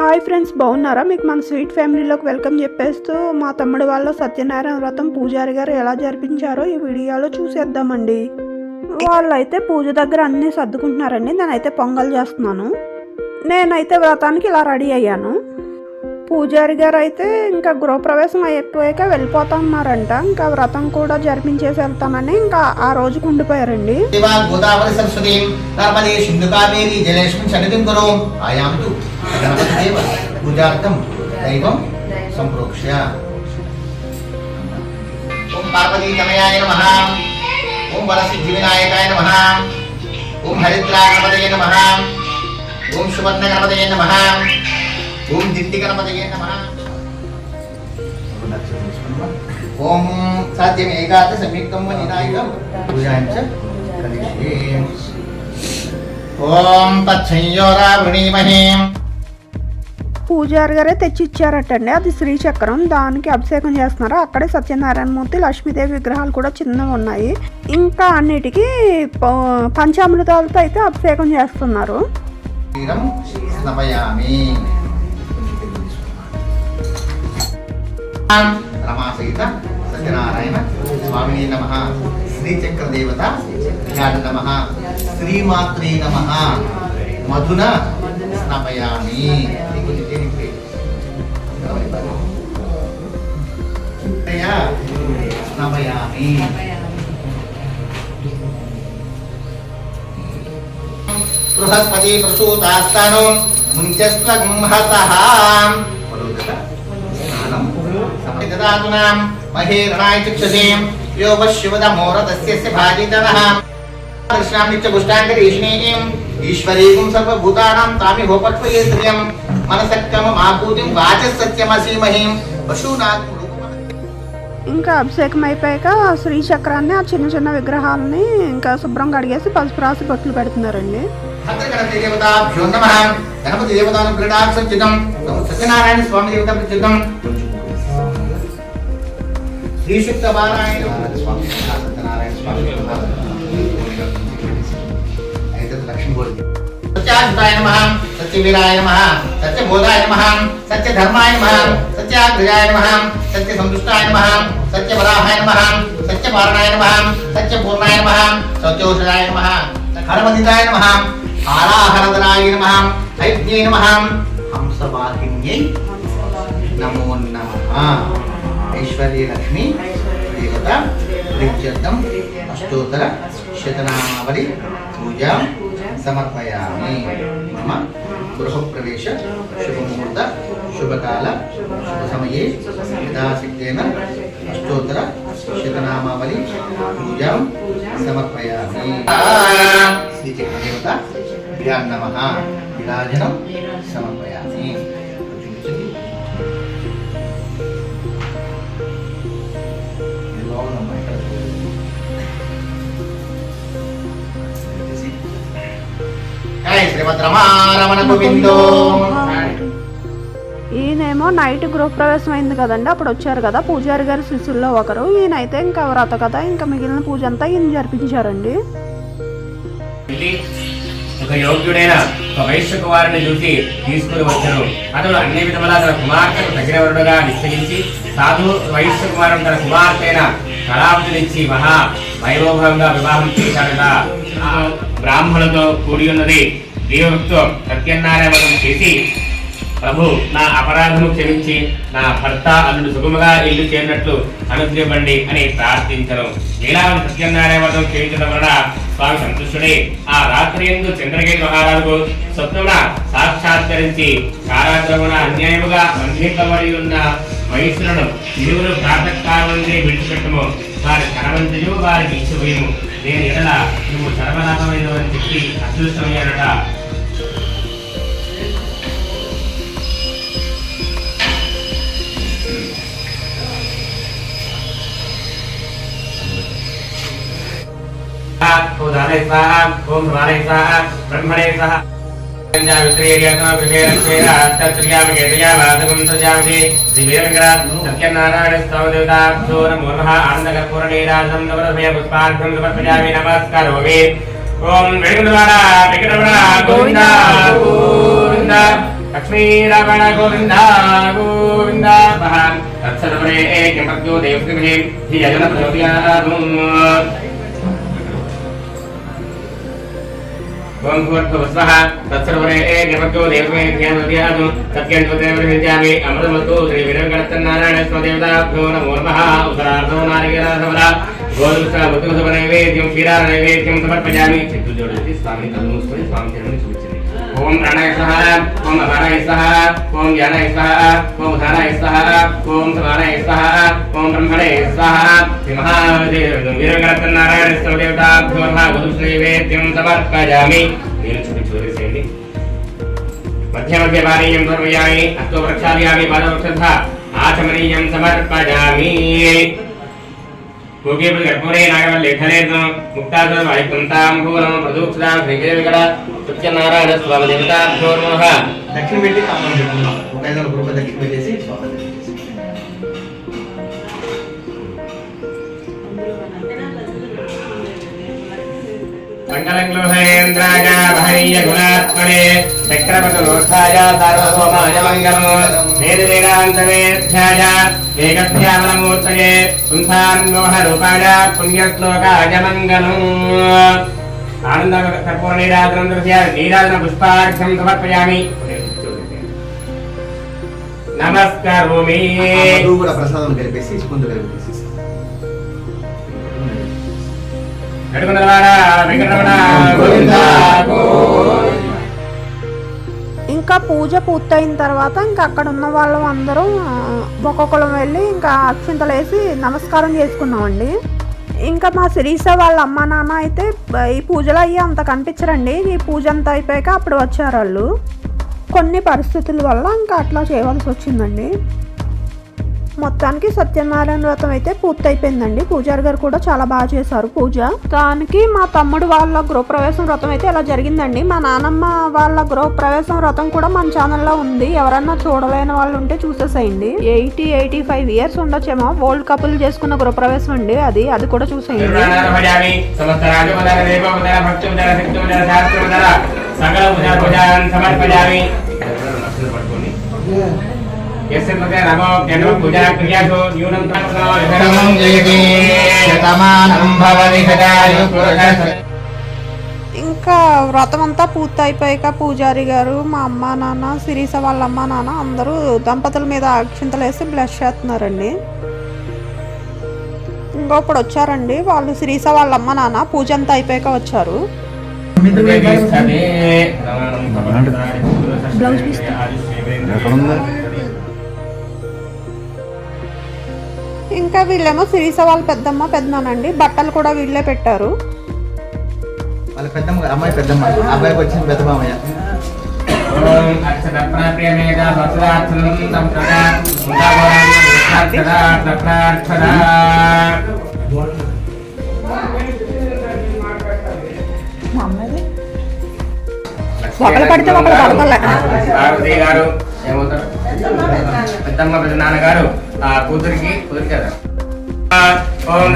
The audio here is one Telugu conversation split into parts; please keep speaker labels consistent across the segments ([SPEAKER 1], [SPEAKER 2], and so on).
[SPEAKER 1] హాయ్ ఫ్రెండ్స్ బాగున్నారా? మీకు మన స్వీట్ ఫ్యామిలీలోకి వెల్కమ్ చెప్పేస్తూ మా తమ్ముడు వాళ్ళు సత్యనారాయణ వ్రతం పూజారి గారు ఎలా జరిపించారో ఈ వీడియోలో చూసేద్దామండి. వాళ్ళైతే పూజ దగ్గర అన్నీ సర్దుకుంటున్నారండి. నేనైతే పొంగల్ చేస్తున్నాను. నేనైతే వ్రతానికి ఇలా రెడీ అయ్యాను. పూజారి గారు అయితే ఇంకా గృహప్రవేశం అయిపోయాక వెళ్ళిపోతున్నారంట. ఇంకా వ్రతం కూడా జరిపించేసి వెళ్తానని ఇంకా ఆ రోజుకు ఉండిపోయారండి.
[SPEAKER 2] గోదావరి సరస్వతి గణపతిదేవ పూజార్థం దైవం సంప్రోక్ష్య ఓం పార్వతీ తమయాయ నమ ఓం వరసిద్ధి వినాయకాయ నమ ఓం హరిద్రా గణపతయే నమ ఓం సువర్ణ గణపతయే నమ ఓం దిండి గణపతయే నమ ఓం సాధ్యం ఏకాద సంయుక్తం నినాయకం పూజాంచ ఓం తత్సంయోరా వృణీమహే
[SPEAKER 1] పూజారి గారే తెచ్చి ఇచ్చారటండి అది శ్రీచక్రం. దానికి అభిషేకం చేస్తున్నారు? అక్కడే సత్యనారాయణ మూర్తి లక్ష్మీదేవి విగ్రహాలు కూడా చిన్నవి ఉన్నాయి. ఇంకా అన్నిటికీ పంచామృతాలతో అయితే అభిషేకం చేస్తున్నారు.
[SPEAKER 2] నమ. మధున స్నపయామి तया स्नपयामि बृहस्पति प्रसूतास्तनु मुञ्चस्त्वगृंहतः ददातुनाम् महेरणाय चक्षुषीम् यो वः शिवदमोरतस्य भाजितनः दर्शनाम् नित्यपुष्टाङ्गरीष्णीम् ईश्वरीकुं सर्वभूतानां तामिहोपक्वयेन्द्रियं मनसक्तममापूतिं वाचः सत्यमसीमहीं पशूनात्
[SPEAKER 1] ఇంకా అభిషేకం అయిపోయాక శ్రీచక్రాన్ని ఆ చిన్న చిన్న విగ్రహాలని ఇంకా శుభ్రం కడిగేసి పసుపు రాసి బొట్లు పెడుతున్నారండి.
[SPEAKER 2] సత్యనారాయణ స్వామి దేవత చిదం శ్రీశుక్త పారాయణ స్వామి సత్యనారాయణ స్వామి అయితే లక్ష్మీ గోడి సత్యాగ్రాయ నమ. సత్యవీరాయ నమ సత్యబోధాయ నమ సత్యధర్మాయ నమ సత్యాగ్రయాయ నమ సత్యసంతుష్టాయ నమ సత్యవరాహాయ నమ సత్యపారణాయ నమ సత్యపూర్ణాయ నమ సత్యోషాయ నమ హరమదితాయ నమ హారాహరదరాయ నమ ఐజ్ఞే నమ హంసవాహిన్యై నమో నమ ఐశ్వర్యలక్ష్మి దేవత ప్రీత్యర్థం అష్టోత్తర శతనామావళి పూజాం సమర్పయామి మమ గృహప్రవేశ శుభముహూర్త శుభకాల శుభ సమయే యథాశక్తేన అష్టోత్తర శతనామావళి పూజాం సమర్పయామి శ్రీచక్రదేవత నమ విరాజనం సమర్పయామి
[SPEAKER 1] ఈయనేమో నైట్ గృహప్రవేశం అయింది కదండి అప్పుడు వచ్చారు కదా పూజారి గారి శిష్యుల్లో ఒకరు. ఈయనైతే ఇంకా వ్రత కదా ఇంకా మిగిలిన పూజ అంతా ఈయన జరిపించారండి.
[SPEAKER 3] ఒక యోగ్యుడైన ఒక వైశ్య కుమారుని చూసి తీసుకుని వచ్చాను అతడు అన్ని విధముల తన కుమార్తెకు తగినవరుడుగా నిశ్చయించి సాధు వైశ్య కుమారుడు తన కుమార్తె అయిన కళావతినిచ్చి మహా వైభవంగా వివాహం చేశాడట. బ్రాహ్మణులతో కూడి ఉన్నది దేవభక్తో సత్యనారాయణ చేసి ప్రభు నా అపరాధము క్షమించి నా భర్త అల్లుడు సుగముగా ఇల్లు చేరినట్లు అనుగ్రహించండి అని ప్రార్థించను నీలావతి సత్యనారాయణ క్షమించడం వలన స్వామి సంతుష్టుడై ఆ రాత్రి ఎందు చంద్రగిరి మహారాజుకు స్వప్నమున సాక్షాత్కరించి కారాగ్రమున అన్యాయముగా బంధింపబడి ఉన్న వయస్సులను ఇరువురు ప్రాతకాలంలో విడిచిపెట్టము. వారి కనవంతయు వారికి ఇచ్చిపోయము నేను ఎడల నువ్వు సర్వలాభమైన అని చెప్పి అదృష్టమయ్యాడట ఓం దానై స్వాహ ఓం భవానై స్వాహ బ్రహ్మణే స్వాహ సత్యనారాయణ స్వామి దేవతాభ్యో నమో నమః ఆనందకర్పూర నీరాజనం నవరమయ పుష్పార్థం సమర్పయామి నమస్కరోమి ఓం వెంకటరమణ వెంకటరమణ గోవింద గోవింద లక్ష్మీరమణ గోవింద గోవింద ఓం భూర్భువస్వః తత్సర్వే కిమర్జో దేవృతిభిः ధియజన అమృతమస్తు శ్రీ వీరగణత్తన్నారాయణ స్వదేవతాభ్యో నమో నమః ఉత్తరార్ధో నారికేళసమర గోధుమ ముద్దుగుసమ నైవేద్యం క్షీరార నైవేద్యం సమర్పయామి చెట్టు జోడించి స్వామిని కళ్ళు మూసుకొని స్వామి చరణి చూపించింది ఓం ప్రణయ సహ ఓం అపానాయ సహ ఓం జ్ఞానాయ సహ ఓం ధనయ సహ ఓం సమానాయ సహ ఓం బ్రహ్మణే సహ శ్రీ మహాదేవ వీరగణత్తన్నారాయణ స్వదేవతాభ్యో నమః గోధుమ సమర్పయామి నేను చూపించి వదిలేసేయండి. మధ్య మధ్య పానీయం సమర్పయామి హస్తో ప్రక్షాళయామి పాదవృక్ష ఆచమనీయం సమర్పయామి భూగేపుడు కర్పూరే నాగవల్లేఖలేను ముక్తాదు వైకుంఠాం భూలం ప్రదూక్షితాం శ్రీదేవిగడ సత్యనారాయణ స్వామి దేవతాభ్యో నమః
[SPEAKER 2] దక్షిణ పెట్టి తామం పెట్టుకున్నాం ఒక ఐదు దక్షిణ పెట్టేసి స్వాగతం.
[SPEAKER 3] మంగళంగళేంద్రాయ భైర్య గుణాత్మనే చక్రపతలోత్థాయ సార్వభౌమాయ మంగళము వేద వేదాంతవేధ్యాయ ఏకధ్యామనమూర్తయే పుంసాన్మోహ రూపాయ పుణ్యశ్లోకాయ మంగళం ఆనంద కర్పూర నీరాజనం దృశ్య నీరాజన పుష్పార్ఘ్యం సమర్పయామి. నమస్కరోమి.
[SPEAKER 2] కూడా ప్రసాదం కలిపేసి ముందు కలిపేసి
[SPEAKER 3] వెంకటరమణ గోవింద గోవింద.
[SPEAKER 1] ఇంకా పూజ పూర్తయిన తర్వాత ఇంకా అక్కడ ఉన్న వాళ్ళు అందరూ ఆ, ఒక్కొక్కరు వెళ్ళి ఇంకా అక్షింతలు వేసి నమస్కారం చేసుకున్నామండి. ఇంకా మా శిరీష వాళ్ళ అమ్మ నాన్న అయితే ఈ పూజలు అయ్యి అంత కనిపించరండి. ఈ పూజ అంతా అయిపోయాక అప్పుడు వచ్చారు వాళ్ళు. కొన్ని పరిస్థితుల వల్ల ఇంకా అట్లా చేయవలసి వచ్చిందండి. మొత్తానికి సత్యనారాయణ వ్రతం అయితే పూర్తయిపోయిందండి. పూజారి గారు కూడా చాలా బాగా చేశారు పూజ. దానికి మా తమ్ముడు వాళ్ళ గృహప్రవేశం వ్రతం అయితే ఇలా జరిగిందండి. మా నానమ్మ వాళ్ళ గృహప్రవేశం వ్రతం కూడా మన ఛానల్లో ఉంది. ఎవరన్నా చూడలేని వాళ్ళు ఉంటే చూసేసేయండి. ఎయిటీ ఎయిటీ ఫైవ్ ఇయర్స్ ఉండొచ్చేమో వరల్డ్ కపుల్ చేసుకున్న గృహప్రవేశం అండి అది. అది కూడా చూసేయండి.
[SPEAKER 3] సకల పూజా పూజా
[SPEAKER 1] ఇంకా వ్రతం అంతా పూర్తి అయిపోయాక పూజారి గారు మా అమ్మ నాన్న సిరీస వాళ్ళ అమ్మ నాన్న అందరూ దంపతుల మీద అక్షింతలు వేసి బ్లష్ చేస్తున్నారండి. ఇంకో ఇప్పుడు వచ్చారండి వాళ్ళు సిరీస వాళ్ళ అమ్మ నాన్న పూజ అంతా అయిపోయాక వచ్చారు.
[SPEAKER 3] బ్లౌజ్
[SPEAKER 1] ఇంకా వీళ్ళేమో సిరీస వాళ్ళ పెద్దమ్మ పెద్దనానండి బట్టలు కూడా వీళ్ళే పెట్టారు.
[SPEAKER 2] వాళ్ళ పెద్దమ్మ అమ్మాయి పెద్దమ్మ. అబ్బాయికి వచ్చిన పెద్ద మామయ్య.
[SPEAKER 1] ఒకళ్ళు పడితే ఒకళ్ళు పడతలే.
[SPEAKER 3] పార్వతి గారు ఏమవుతారు? పెద్దమ్మ పెద్ద నాన్నగారు ఆ కూతురికి కూతురికి కదా? ఓం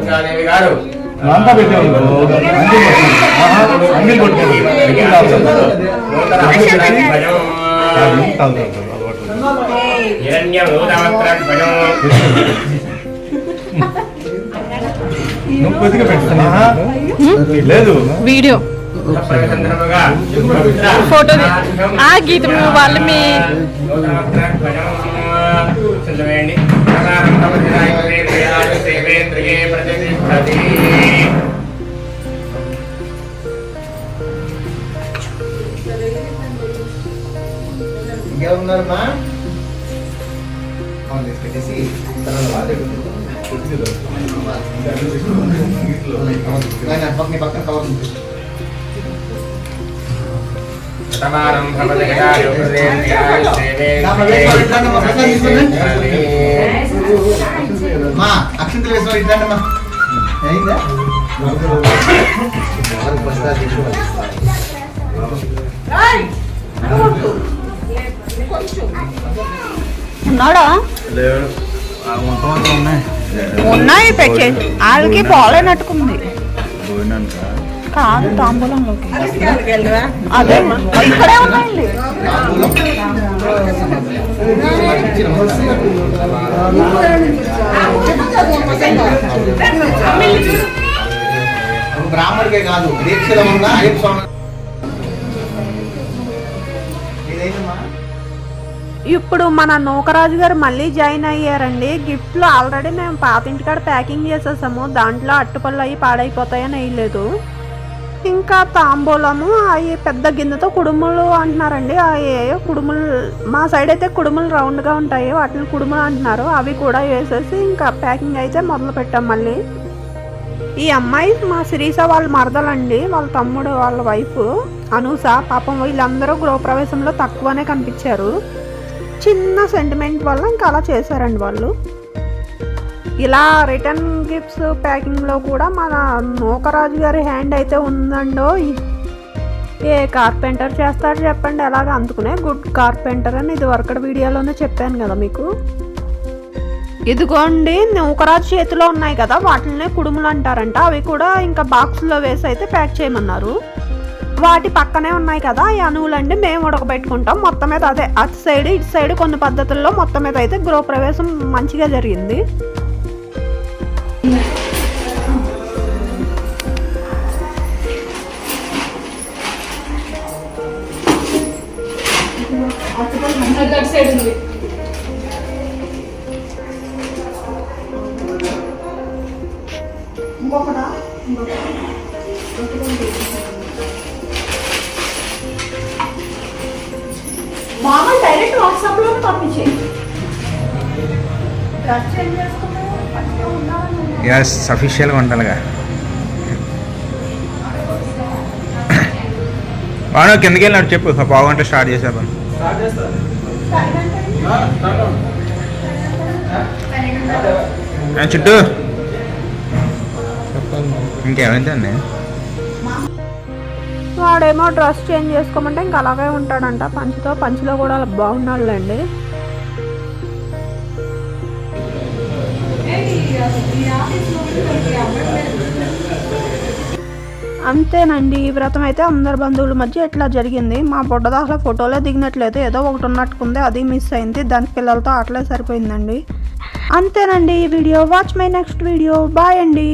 [SPEAKER 3] జాగరణ గారు
[SPEAKER 4] అంతా పెట్టాము అంగిల్ కొట్టుకోండి నువ్వు కొద్దిగా పెట్టుకున్నా లేదు
[SPEAKER 5] వీడియో ఫోటో ఆ గీతం వాళ్ళు మీ
[SPEAKER 2] ఇంకేమున్నారు మా అవును తీసి పెట్టేసి తర్వాత వాళ్ళే పక్కన పక్కన కవర్
[SPEAKER 3] సమానం
[SPEAKER 2] మా అక్షంతలు వేసిన ఇట్లాంటమ్మా అయిందా
[SPEAKER 1] ఉన్నాడా
[SPEAKER 4] లేడు ఆ మొత్తం ఉన్నాయి.
[SPEAKER 1] పెట్టే. వాళ్ళకి పోలేనట్టుకుంది కాదు తాంబూలంలోకి. అదే ఇక్కడే ఉన్నాయండి.
[SPEAKER 2] బ్రాహ్మడికే కాదు దీక్షలో ఉన్న అయ్యప్ప స్వామి. ఇదేంటమ్మా?
[SPEAKER 1] ఇప్పుడు మన నూకరాజు గారు మళ్ళీ జాయిన్ అయ్యారండి. గిఫ్ట్లు ఆల్రెడీ మేము పాత ఇంటికాడ ప్యాకింగ్ చేసేసాము. దాంట్లో అట్టుపళ్ళు అవి పాడైపోతాయని వేయలేదు. ఇంకా తాంబూలము అవి పెద్ద గిన్నెతో కుడుములు అంటున్నారండి. అవి కుడుములు మా సైడ్ అయితే కుడుములు రౌండ్గా ఉంటాయి. వాటిని కుడుములు అంటున్నారు. అవి కూడా వేసేసి ఇంకా ప్యాకింగ్ అయితే మొదలు పెట్టాం మళ్ళీ. ఈ అమ్మాయి మా శిరీష వాళ్ళ మరదలండి. వాళ్ళ తమ్ముడు వాళ్ళ వైఫ్. అనూస పాపం వీళ్ళందరూ గృహప్రవేశంలో తక్కువనే కనిపించారు. చిన్న సెంటిమెంట్ వల్ల ఇంకా అలా చేశారండి వాళ్ళు. ఇలా రిటర్న్ గిఫ్ట్స్ ప్యాకింగ్లో కూడా మన నూకరాజు గారి హ్యాండ్ అయితే ఉందండో ఏ కార్పెంటర్ చేస్తాడు చెప్పండి. ఎలాగ అందుకునే గుడ్ కార్పెంటర్ అని ఇది వర్కడ వీడియోలోనే చెప్పాను కదా మీకు. ఇదిగోండి నూకరాజు చేతిలో ఉన్నాయి కదా వాటిల్నే కుడుములు అంటారంట. అవి కూడా ఇంకా బాక్స్లో వేసి అయితే ప్యాక్ చేయమన్నారు. వాటి పక్కనే ఉన్నాయి కదా ఈ అణువులండి మేము ఉడకబెట్టుకుంటాం. మొత్తం మీద అదే అటు సైడ్ ఇటు సైడ్ కొన్ని పద్ధతుల్లో మొత్తం మీద అయితే గృహప్రవేశం మంచిగా జరిగింది. మామూలు
[SPEAKER 6] ఎస్ అఫీషియల్గా ఉండాలిగా. వాడు కిందకి వెళ్ళినాడు చెప్పు. ఒక పావు గంట స్టార్ట్ చేసాను చుట్టూ. ఇంకేమైందండి?
[SPEAKER 1] వాడేమో డ్రెస్ చేంజ్ చేసుకోమంటే ఇంకా అలాగే ఉంటాడంట. పంచితో పంచిలో కూడా బాగున్నాడులేండి. అంతేనండి. ఈ వ్రతం అయితే అందరి బంధువుల మధ్య ఎట్లా జరిగింది. మా బుడ్డద అసలు ఫోటోలే దిగినట్లయితే ఏదో ఒకటి ఉన్నట్టుకుంది. అది మిస్ అయింది. దానికి పిల్లలతో అట్లే సరిపోయిందండి. అంతేనండి ఈ video. Watch my next video bye అండి.